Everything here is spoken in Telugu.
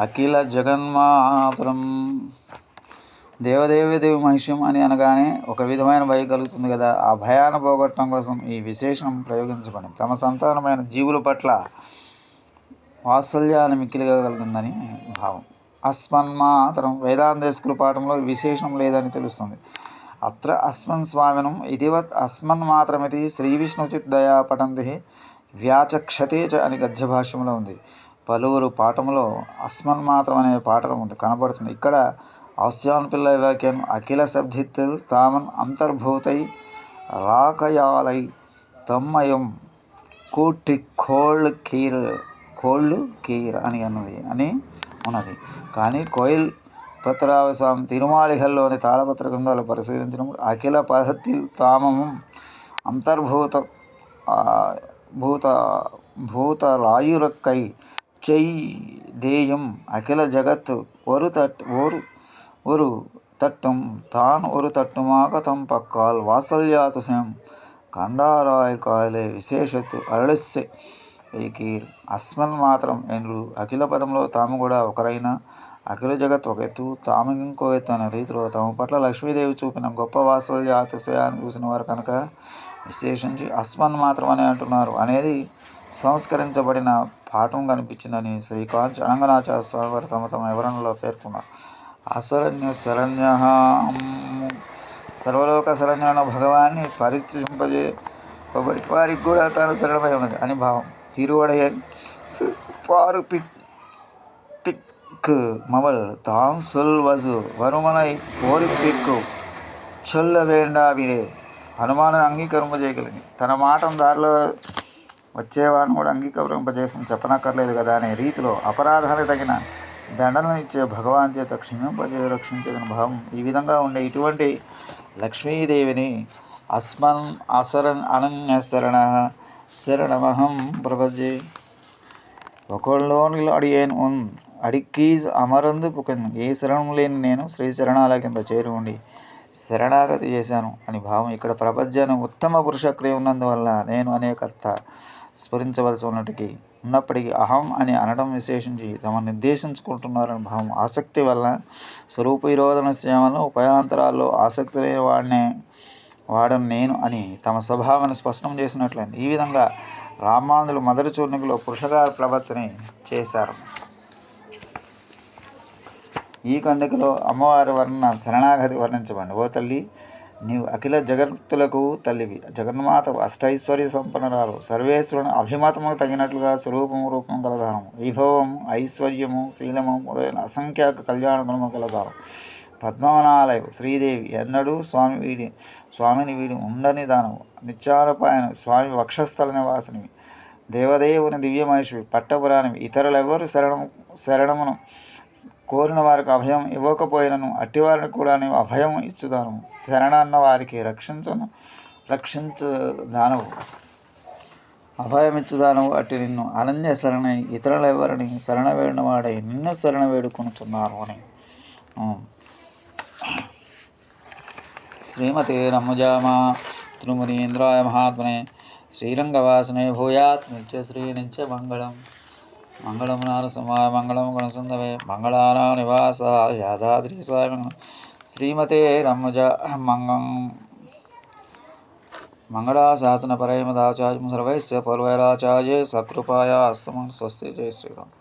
అఖిల జగన్మాతరం. దేవదేవి దేవి మహిష్యం అని అనగానే ఒక విధమైన భయం కలుగుతుంది కదా. ఆ భయాన్ని పోగొట్టడం కోసం ఈ విశేషణం ప్రయోగించబడింది తమ సంతానమైన జీవుల పట్ల వాత్సల్యాన్ని మిక్కిలిగా కలిగిందని భావం అస్మన్మాతరం వేదాంతేశ్కుల పాఠంలో విశేషం విశేషణం లేదని తెలుస్తుంది. అత్ర అస్మన్ స్వామినం ఇదివత్ అస్మన్ మాత్రమితి శ్రీ విష్ణుచిత్ దయా పఠంతి వ్యాచక్షతే చ అని గద్య భాష్యంలో ఉంది. పలువురు పాఠంలో అస్మన్ మాత్రం అనే పాఠం ఉంది కనబడుతుంది. ఇక్కడ ఆస్యాన్ పిల్ల వాక్యం అఖిల శబ్దిత్తిల్ తామన్ అంతర్భూతై రాకయాలై తమ్మయం కూటి కోళ్ళు కీర్ కోళ్ళు కీర్ అని అన్నది అని ఉన్నది. కానీ కోయిల్ పత్రావసాం తిరుమాళికల్లోని తాళపత్ర గ్రంథాలు పరిశీలించినప్పుడు అఖిల పహతి తామము అంతర్భూత భూత భూత రాయురక్కై చై దేయం అఖిల జగత్ ஒரு தட் ஒரு ஒரு தட்டும் தான் ஒரு தட்டுமாக தம் பக்கால் வாசல்யாத்து செம் కండారాయ కాయలే విశేషత్తు అరళస్సె ఏకీర్ అస్మన్ మాత్రం ఎండ్రు అఖిల పదంలో తాము కూడా ఒకరైన అఖిల జగత్ ఒక ఎత్తు తాము ఇంకో ఎత్తు అనే రీతిలో తమ పట్ల లక్ష్మీదేవి చూపిన గొప్ప వాత్సల్య అతిశయాన్ని చూసిన వారు కనుక విశేషించి అస్మన్ మాత్రం అని అంటున్నారు అనేది సంస్కరించబడిన పాఠం కనిపించిందని శ్రీకాంత్ అనంగనాచార్య స్వామి వారు తమ తమ వివరణలో పేర్కొన్నారు. అసరణ్య శరణ్య సర్వలోక శరణ్యన భగవాన్ని పరిచయింపజే వారికి కూడా తన శరణమై ఉన్నది అని భావం. తిరువడయ పారు పిక్ పిక్ మవల్ తాం సొల్ వజు వరుమనై పోరి పిక్కు చొల్ల వేండావిరే హనుమాను అంగీకరింపజేయగలిగింది తన మాట దారిలో వచ్చేవాడిని కూడా అంగీకరింపజేసిన చెప్పనక్కర్లేదు కదా అనే రీతిలో అపరాధానికి తగిన దండను ఇచ్చే భగవాన్ చేత క్షమింపజే రక్షించేదని భావం ఈ విధంగా ఉండే ఇటువంటి లక్ష్మీదేవిని అస్మన్ అసరన్ అనన్య శరణ శరణమహం ప్రపజే ఒకళ్ళోని అడిగేను ఉన్ అడిక్కీజ్ అమరందు పుకన్. ఏ శరణం లేని నేను శ్రీ శరణాల కింద చేరి ఉండి శరణాగతి చేశాను అని భావం. ఇక్కడ ప్రపంచాన్ని ఉత్తమ పురుషక్రియ ఉన్నందువల్ల నేను అనేకర్త స్మరించవలసి ఉన్నటికి ఉన్నప్పటికీ అహం అని అనడం విశేషించి తమ నిర్దేశించుకుంటున్నారని భావం ఆసక్తి వల్ల స్వరూప విరోధన సేవలను ఉపాయాంతరాల్లో ఆసక్తి లేని వాడినే వాడను నేను అని తమ స్వభావాన్ని స్పష్టం చేసినట్లయింది. ఈ విధంగా రామానులు మొదటి చూర్ణికలో పురుషకార ప్రవర్తని చేశారు. ఈ ఖండికలో అమ్మవారి వర్ణన శరణాగతి వర్ణించబండి ఓ తల్లి నీవు అఖిల జగత్తులకు తల్లివి. జగన్మాత అష్టైశ్వర్య సంపన్నరాలు. సర్వేశ్వరుని అభిమతము తగినట్లుగా స్వరూపము రూపం కలదానం వైభవము ఐశ్వర్యము శీలము మొదలైన అసంఖ్యాక కళ్యాణ గుణము కలదానం పద్మవనాలయం శ్రీదేవి ఎన్నడూ స్వామి వీడి స్వామిని వీడి ఉండని దానము. నిత్యానుపాయన స్వామి వక్షస్థల నివాసినివి. దేవదేవుని దివ్యమహిషివి పట్టపురానివి ఇతరులెవరు శరణము శరణమును కోరిన వారికి అభయం ఇవ్వకపోయినను అట్టివారిని కూడా నీవు అభయం ఇచ్చుదాను. శరణ అన్న వారికి రక్షించను రక్షించుదానవు. అభయమిచ్చుదానవు అట్టి నిన్ను. అనన్య శరణై ఇతరులెవరిని శరణ వేడిన వాడై నిన్ను శరణ వేడుకొనుచున్నారు అని. శ్రీమతి శ్రీమతే రమ్ముజామా త్రిమునీంద్రాయ మహాత్మనే శ్రీరంగవాసనే భూయాత్ నిత్యశ్రీ నిత్య మంగళం మంగళం నారసమాయ మంగళం గుణసుందవే మంగళానా నివాస యాదాద్రీసాయ మంగళం శ్రీమతే రమ్మజ మంగం మంగళాశాసన పరమదాచార్యం సర్వైశ్య పూర్వైరాచార్య సకృపాయ అస్తమం. స్వస్తి. జయ శ్రీరామ్.